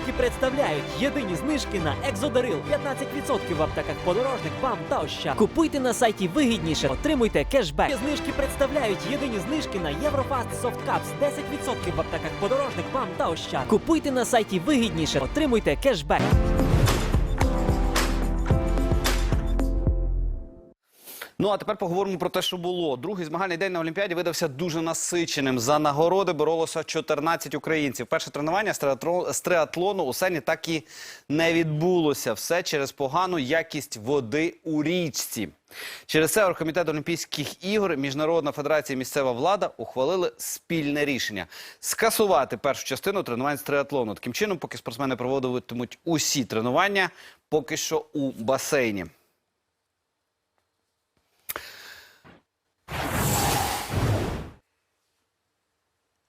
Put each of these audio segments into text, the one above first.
знижки представляють єдині знижки на Екзодарил 15% в аптеках подорожник, БАМ та Ощад. Купуйте на сайті вигідніше, отримуйте кешбек. Знижки представляють єдині знижки на Єврофаст Софткапс Cups 10% в аптеках подорожник, БАМ та Ощад. Купуйте на сайті вигідніше, отримуйте кешбек. Ну а тепер поговоримо про те, що було. Другий змагальний день на Олімпіаді видався дуже насиченим. За нагороди боролося 14 українців. Перше тренування з триатлону у Сені так і не відбулося. Все через погану якість води у річці. Через це Оргкомітет Олімпійських ігор, Міжнародна федерація і місцева влада ухвалили спільне рішення скасувати першу частину тренувань з триатлону. Таким чином, поки спортсмени проводитимуть усі тренування, поки що у басейні.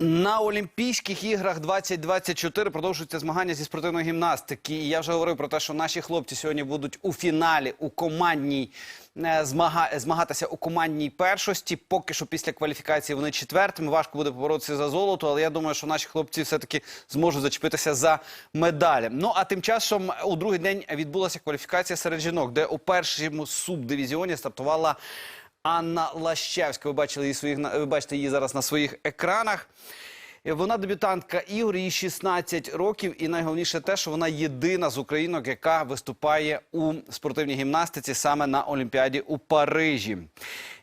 На Олімпійських іграх 2024 продовжуються змагання зі спортивної гімнастики. І я вже говорив про те, що наші хлопці сьогодні будуть у фіналі у командній е, змага, змагатися у командній першості. Поки що після кваліфікації вони четвертими. Важко буде поборотися за золото, але я думаю, що наші хлопці все-таки зможуть зачепитися за медалі. Ну а тим часом у другий день відбулася кваліфікація серед жінок, де у першому субдивізіоні стартувала. Анна Лащевська. Ви бачили її своїх ви бачите її зараз на своїх екранах. Вона дебютантка ігор, їй 16 років, і найголовніше те, що вона єдина з українок, яка виступає у спортивній гімнастиці саме на Олімпіаді у Парижі.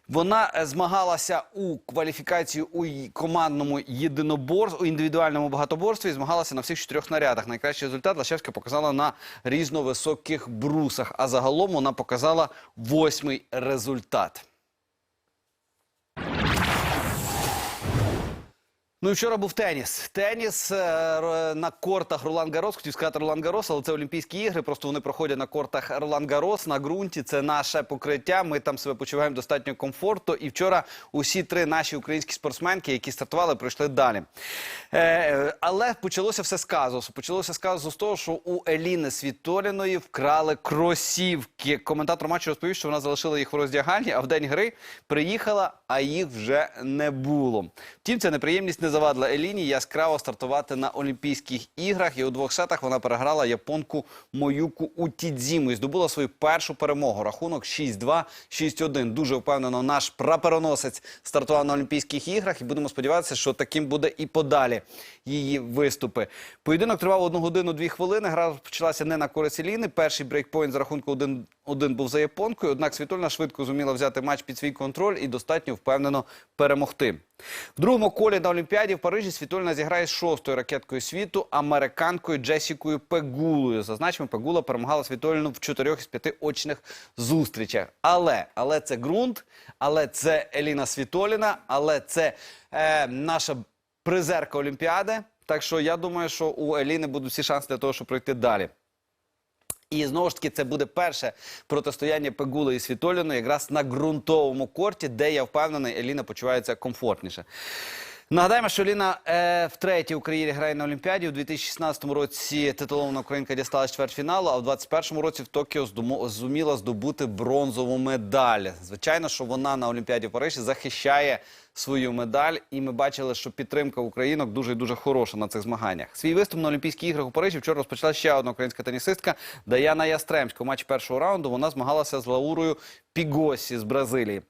Вона е, змагалася у кваліфікації у командному єдиноборстві, у індивідуальному багатоборстві і змагалася на всіх чотирьох нарядах. Найкращий результат Лащевська показала на різновисоких брусах, а загалом вона показала восьмий результат. Ну і вчора був теніс. Теніс е, на кортах Ролан Гарос. Хотів сказати Ролан Гарос, але це Олімпійські ігри. Просто вони проходять на кортах Ролан Гарос на ґрунті. Це наше покриття. Ми там себе почуваємо достатньо комфортно. І вчора усі три наші українські спортсменки, які стартували, пройшли далі. Е, але почалося все з казусу. Почалося з казусу з того, що у Еліни Світоліної вкрали кросівки. Коментатор матчу розповів, що вона залишила їх в роздягальні, а в день гри приїхала, а їх вже не було. Втім, ця неприємність не завадила Еліні яскраво стартувати на Олімпійських іграх. І у двох сетах вона переграла японку Моюку Утідзіму і здобула свою першу перемогу. Рахунок 6-2, 6-1. Дуже впевнено, наш прапороносець стартував на Олімпійських іграх. І будемо сподіватися, що таким буде і подалі її виступи. Поєдинок тривав одну годину, дві хвилини. Гра почалася не на користь Еліни. Перший брейкпоінт з рахунку 1 один був за японкою, однак Світольна швидко зуміла взяти матч під свій контроль і достатньо впевнено перемогти. В другому колі на Олімпіаді в Парижі Світольна зіграє з шостою ракеткою світу американкою Джесікою Пегулою. Зазначимо, Пегула перемагала Світольну в чотирьох із п'яти очних зустрічах. Але, але це ґрунт, але це Еліна Світоліна, але це е, наша призерка Олімпіади. Так що я думаю, що у Еліни будуть всі шанси для того, щоб пройти далі. І знову ж таки це буде перше протистояння Пегули і Світоліної якраз на ґрунтовому корті, де я впевнений, Еліна почувається комфортніше. Нагадаємо, що Еліна е, втретє у кар'єрі грає на Олімпіаді. У 2016 році титулована українка дістала чвертьфіналу, а в 2021 році в Токіо зуміла здобути бронзову медаль. Звичайно, що вона на Олімпіаді в Парижі захищає свою медаль, і ми бачили, що підтримка українок дуже дуже хороша на цих змаганнях. Свій виступ на Олімпійських іграх у Парижі вчора розпочала ще одна українська тенісистка Даяна Ястремська. У матчі першого раунду вона змагалася з Лаурою Пігосі з Бразилії.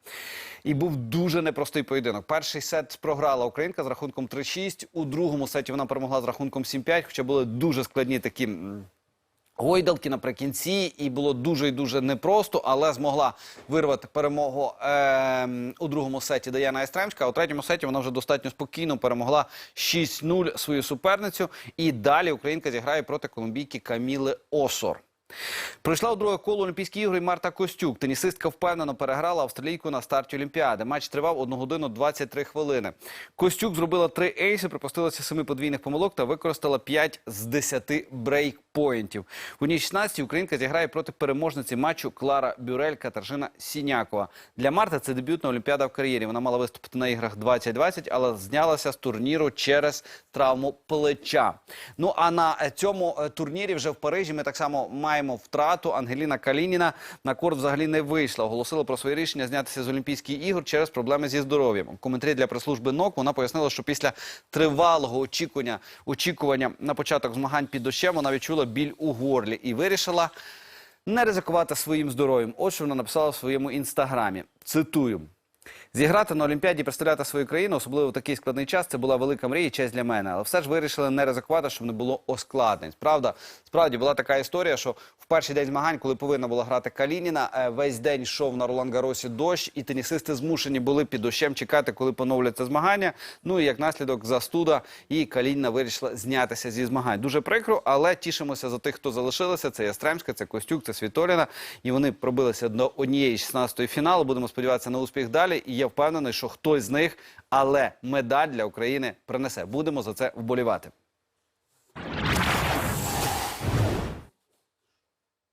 І був дуже непростий поєдинок. Перший сет програла українка з рахунком 3-6. У другому сеті вона перемогла з рахунком 7-5, хоча були дуже складні такі. Гойдалки наприкінці, і було дуже і дуже непросто, але змогла вирвати перемогу е у другому сеті Даяна Естремська. А у третьому сеті вона вже достатньо спокійно перемогла 6-0 свою суперницю. І далі українка зіграє проти колумбійки Каміли Осор. Прийшла у друге коло Олімпійські ігри Марта Костюк. Тенісистка впевнено переграла австралійку на старті Олімпіади. Матч тривав 1 годину 23 хвилини. Костюк зробила три ейси, припустилася семи подвійних помилок та використала 5 з 10 брейкпоінтів. У ній 16 українка зіграє проти переможниці матчу Клара Бюрель Катаржина Сінякова. Для Марти це дебютна Олімпіада в кар'єрі. Вона мала виступити на іграх 2020, але знялася з турніру через травму плеча. Ну а на цьому е, турнірі вже в Парижі ми так само маємо маємо втрату. Ангеліна Калініна на корт взагалі не вийшла. Оголосила про своє рішення знятися з Олімпійських ігор через проблеми зі здоров'ям. У коментарі для прес-служби НОК вона пояснила, що після тривалого очікування, очікування на початок змагань під дощем вона відчула біль у горлі і вирішила не ризикувати своїм здоров'ям. От що вона написала в своєму інстаграмі. Цитую. Зіграти на Олімпіаді, представляти свою країну, особливо в такий складний час, це була велика мрія честь для мене. Але все ж вирішили не ризикувати, щоб не було ускладнень. Правда, справді була така історія, що в перший день змагань, коли повинна була грати Калініна, е, весь день йшов на Ролан Гаросі дощ, і тенісисти змушені були під дощем чекати, коли поновляться змагання. Ну і як наслідок застуда, і Калініна вирішила знятися зі змагань. Дуже прикро, але тішимося за тих, хто залишилися. Це Ястремська, це Костюк, це Світоліна. І вони пробилися до однієї 16-ї фіналу. Будемо сподіватися на успіх далі. І я впевнений, що хтось з них, але медаль для України принесе. Будемо за це вболівати.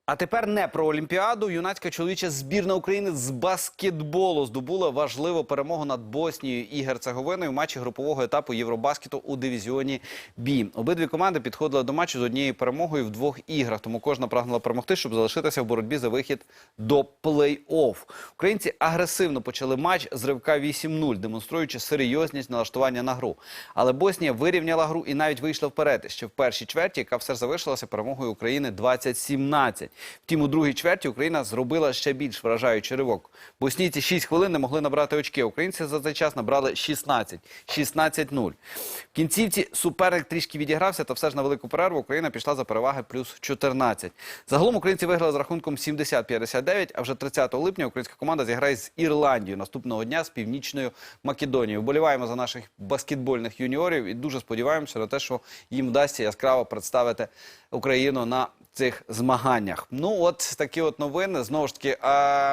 А тепер не про Олімпіаду. Юнацька чоловіча збірна України з баскетболу здобула важливу перемогу над Боснією і Герцеговиною в матчі групового етапу Євробаскету у дивізіоні Бі. Обидві команди підходили до матчу з однією перемогою в двох іграх. Тому кожна прагнула перемогти, щоб залишитися в боротьбі за вихід до плей-офф. Українці агресивно почали матч з ривка 8-0, демонструючи серйозність налаштування на гру. Але Боснія вирівняла гру і навіть вийшла вперед ще в першій чверті, яка все ж завершилася перемогою України 20-17. Втім, у другій чверті Україна зробила ще більш вражаючий ривок. Боснійці 6 хвилин не могли набрати очки. Українці за цей час набрали 16. 16-0. В кінцівці суперник трішки відігрався, та все ж на велику перерву Україна пішла за переваги плюс 14. Загалом українці виграли з рахунком 70-59, а вже 30 липня українська команда зіграє з Ірландією наступного дня з Північною Македонією. Вболіваємо за наших баскетбольних юніорів і дуже сподіваємося на те, що їм вдасться яскраво представити Україну на цих змаганнях. Ну, от такі от новини. Знову ж таки, а,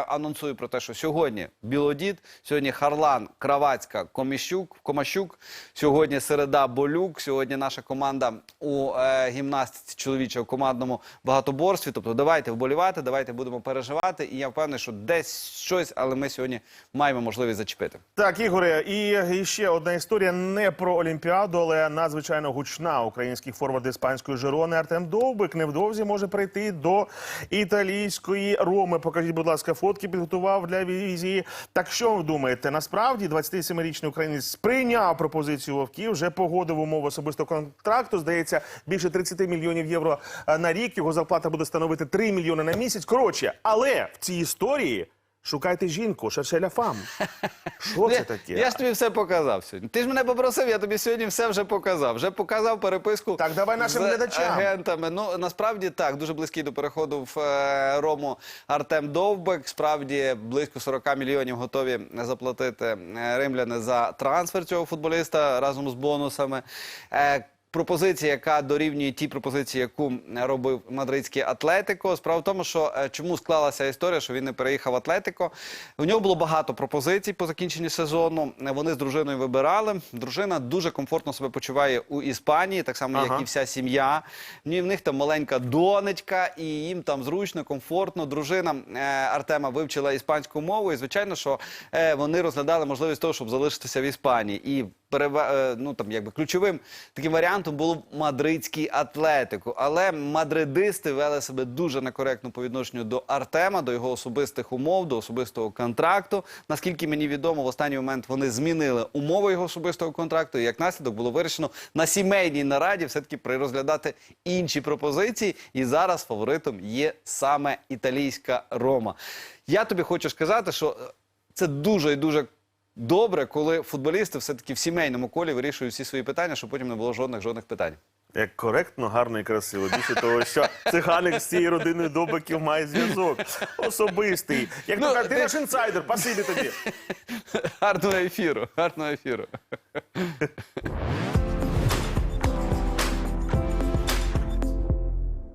анонсую про те, що сьогодні Білодід, сьогодні Харлан, Кравацька, Коміщук, Комащук, сьогодні Середа Болюк, сьогодні наша команда у е, гімнастиці чоловічого командному багатоборстві. Тобто давайте вболівати, давайте будемо переживати. І я впевнений, що десь щось, але ми сьогодні маємо можливість зачепити. Так, Ігоре, і, ще одна історія не про Олімпіаду, але надзвичайно гучна. Український форвард іспанської Жирони Артем Довбик невдовзі може прийти до італійської Роми. Покажіть, будь ласка, фотки підготував для візії. Так що ви думаєте? Насправді 27-річний українець сприйняв пропозицію вовків, вже погодив умови особистого контракту. Здається, більше 30 мільйонів євро е, на рік. Його зарплата буде становити 3 мільйони на місяць. Коротше, але в цій історії. Шукайте жінку, шершеля фам. Що це таке? Я ж тобі все показав сьогодні. Ти ж мене попросив, я тобі сьогодні все вже показав. Вже показав переписку Так, давай нашим з глядачам. агентами. Ну насправді так, дуже близький до переходу в е, Рому Артем Довбек. Справді близько 40 мільйонів готові заплатити е, римляни за трансфер цього футболіста разом з бонусами. Е, Пропозиція, яка дорівнює тій пропозиції, яку робив мадридський Атлетико. Справа в тому, що е, чому склалася історія, що він не переїхав в Атлетико. У нього було багато пропозицій по закінченні сезону. Вони з дружиною вибирали. Дружина дуже комфортно себе почуває у Іспанії, так само, Ага. як і вся сім'я. В них там маленька донечка, і їм там зручно, комфортно. Дружина е, Артема вивчила іспанську мову, і звичайно, що е, вони розглядали можливість того, щоб залишитися в Іспанії. І перева- е, ну, там, якби, ключовим таким варіантом було мадридський атлетико. Але мадридисти вели себе дуже некоректно по відношенню до Артема, до його особистих умов, до особистого контракту. Наскільки мені відомо, в останній момент вони змінили умови його особистого контракту. І як наслідок було вирішено на сімейній нараді все-таки прирозглядати інші пропозиції. І зараз фаворитом є саме італійська Рома. Я тобі хочу сказати, що е, це дуже і дуже добре, коли футболісти все-таки в сімейному колі вирішують всі свої питання, щоб потім не було жодних жодних питань. Як коректно, гарно і красиво. Більше того, що циганик з цією родиною Добиків має зв'язок. Особистий. Як Ну, то кажуть, ти наш інсайдер, пасибі тобі. Гарного ефіру, гарного ефіру.